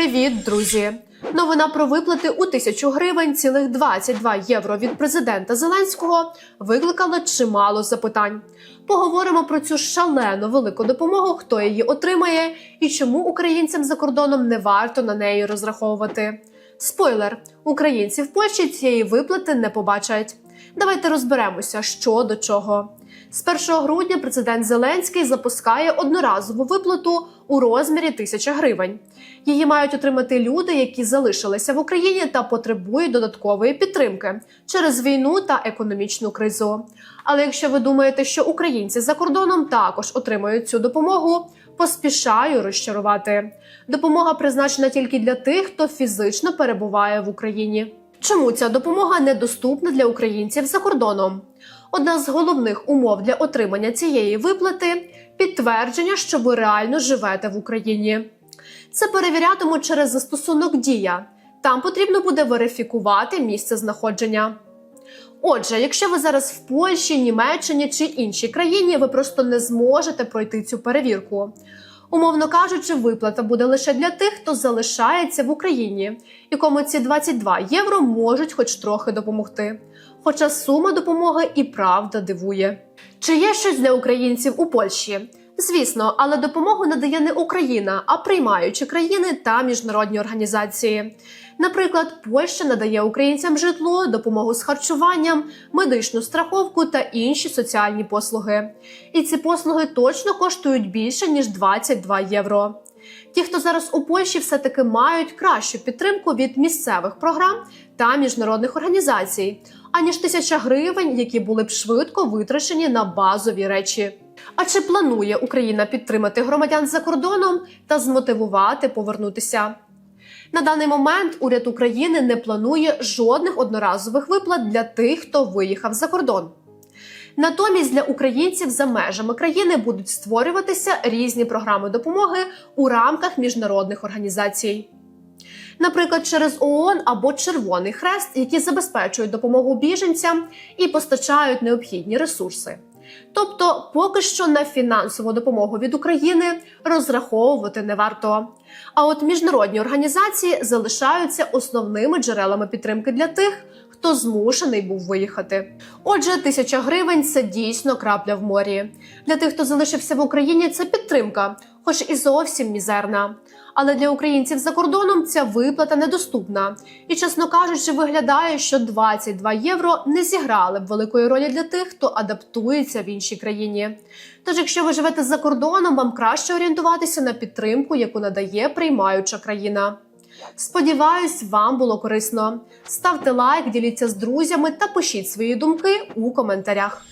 Привіт, друзі! Новина про виплати у тисячу гривень цілих 22 євро від президента Зеленського викликала чимало запитань. Поговоримо про цю шалену велику допомогу, хто її отримає і чому українцям за кордоном не варто на неї розраховувати. Спойлер: українці в Польщі цієї виплати не побачать. Давайте розберемося, що до чого. З 1 грудня президент Зеленський запускає одноразову виплату у розмірі тисяча гривень. Її мають отримати люди, які залишилися в Україні та потребують додаткової підтримки через війну та економічну кризу. Але якщо ви думаєте, що українці за кордоном також отримають цю допомогу, поспішаю розчарувати. Допомога призначена тільки для тих, хто фізично перебуває в Україні. Чому ця допомога недоступна для українців за кордоном? Одна з головних умов для отримання цієї виплати підтвердження, що ви реально живете в Україні. Це перевірятимуть через застосунок Дія. Там потрібно буде верифікувати місце знаходження. Отже, якщо ви зараз в Польщі, Німеччині чи іншій країні, ви просто не зможете пройти цю перевірку. Умовно кажучи, виплата буде лише для тих, хто залишається в Україні, і кому ці 22 євро можуть хоч трохи допомогти. Хоча сума допомоги і правда дивує. Чи є щось для українців у Польщі? Звісно, але допомогу надає не Україна, а приймаючі країни та міжнародні організації. Наприклад, Польща надає українцям житло, допомогу з харчуванням, медичну страховку та інші соціальні послуги. І ці послуги точно коштують більше ніж 22 євро. Ті, хто зараз у Польщі, все-таки мають кращу підтримку від місцевих програм та міжнародних організацій, аніж тисяча гривень, які були б швидко витрачені на базові речі. А чи планує Україна підтримати громадян за кордоном та змотивувати повернутися? На даний момент уряд України не планує жодних одноразових виплат для тих, хто виїхав за кордон. Натомість для українців за межами країни будуть створюватися різні програми допомоги у рамках міжнародних організацій. Наприклад, через ООН або Червоний Хрест, які забезпечують допомогу біженцям і постачають необхідні ресурси. Тобто, поки що на фінансову допомогу від України розраховувати не варто. А от міжнародні організації залишаються основними джерелами підтримки для тих, хто змушений був виїхати. Отже, тисяча гривень це дійсно крапля в морі. Для тих, хто залишився в Україні, це підтримка, хоч і зовсім мізерна. Але для українців за кордоном ця виплата недоступна. І, чесно кажучи, виглядає, що 22 євро не зіграли б великої ролі для тих, хто адаптується в іншій країні. Тож, якщо ви живете за кордоном, вам краще орієнтуватися на підтримку, яку надає приймаюча країна. Сподіваюсь, вам було корисно. Ставте лайк, діліться з друзями та пишіть свої думки у коментарях.